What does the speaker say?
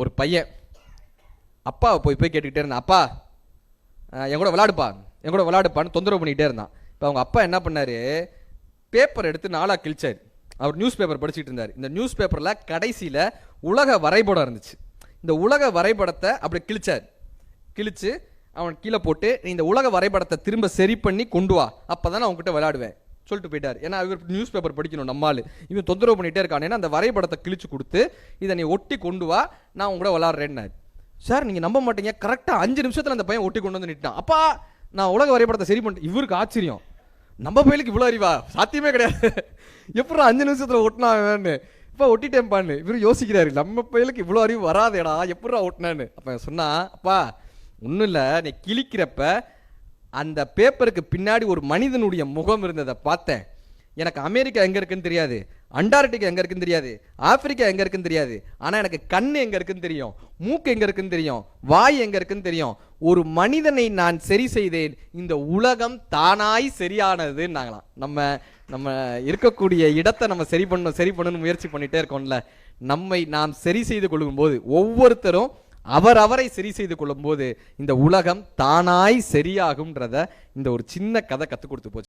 ஒரு பையன் அப்பாவை போய் போய் கேட்டுக்கிட்டே இருந்தான் அப்பா என் கூட விளாடுப்பா என் கூட விளாடுப்பான்னு தொந்தரவு பண்ணிக்கிட்டே இருந்தான். இப்போ அவங்க அப்பா என்ன பண்ணார்? பேப்பர் எடுத்து நாளாக கிழிச்சார். அவர் நியூஸ் பேப்பர் படிச்சுட்டு இருந்தார். இந்த நியூஸ் பேப்பரில் கடைசியில் உலக வரைபடம் இருந்துச்சு. இந்த உலக வரைபடத்தை அப்படி கிழிச்சார். கிழிச்சு அவன் கீழே போட்டு நீ இந்த உலக வரைபடத்தை திரும்ப சரி பண்ணி கொண்டு வா. அப்போ தான் நான் உங்ககிட்ட விளையாடுவேன். சொல்லிட்டு போயிட்டார். ஏன்னா இவர் நியூஸ் பேப்பர் படிக்கணும் நம்மால் இவன் தொந்தரவு பண்ணிட்டே இருக்கான். ஏன்னா அந்த வரைபடத்தை கிழிச்சு கொடுத்து இதை நீ ஒட்டி கொண்டு வா நான் உங்க கூட விளாட்றேன்னாரு சார் நீங்கள் நம்ப மாட்டீங்க. கரெக்டாக அஞ்சு நிமிஷத்தில் அந்த பையன் ஒட்டி கொண்டு வந்து நிட்டான் அப்பா நான் உலக வரைபடத்தை சரி பண்ணிட்டேன். இவருக்கு ஆச்சரியம். நம்ம பையலுக்கு இவ்வளோ அறிவா? சாத்தியமே கிடையாது. எப்படி அஞ்சு நிமிஷத்தில் ஒட்டினான்னு இப்போ ஒட்டிட்டேன் ஒட்டிட்டேன்ப்பான்னு இவர் யோசிக்கிறாரு நம்ம பையலுக்கு இவ்வளோ அறிவு வராதேடா எப்படா ஒட்டினான்னு. அப்போ சொன்னா அப்பா ஒன்றும் இல்லை. நீ கிழிக்கிறப்ப அந்த பேப்பருக்கு பின்னாடி ஒரு மனிதனுடைய முகம் இருந்ததை பார்த்தேன். எனக்கு அமெரிக்கா எங்கே இருக்குன்னு தெரியாது. அண்டார்டிகா எங்கே இருக்குன்னு தெரியாது. ஆப்பிரிக்கா எங்கே இருக்குன்னு தெரியாது. ஆனால் எனக்கு கண் எங்கே இருக்குன்னு தெரியும். மூக்கு எங்கே இருக்குன்னு தெரியும். வாய் எங்கே இருக்குன்னு தெரியும். ஒரு மனிதனை நான் சரி செய்தேன். இந்த உலகம் தானாய் சரியானதுன்னாங்களாம். நம்ம நம்ம இருக்கக்கூடிய இடத்தை நம்ம சரி பண்ணணும் சரி பண்ணணும்னு முயற்சி பண்ணிகிட்டே இருக்கோம்ல. நம்மை நாம் சரி செய்து கொள்ளும்போது ஒவ்வொருத்தரும் அவர் அவரை சரி செய்து கொள்ளும்போது இந்த உலகம் தானாய் சரியாகும்ன்றத இந்த ஒரு சின்ன கதை கற்றுக் கொடுத்து போச்சு.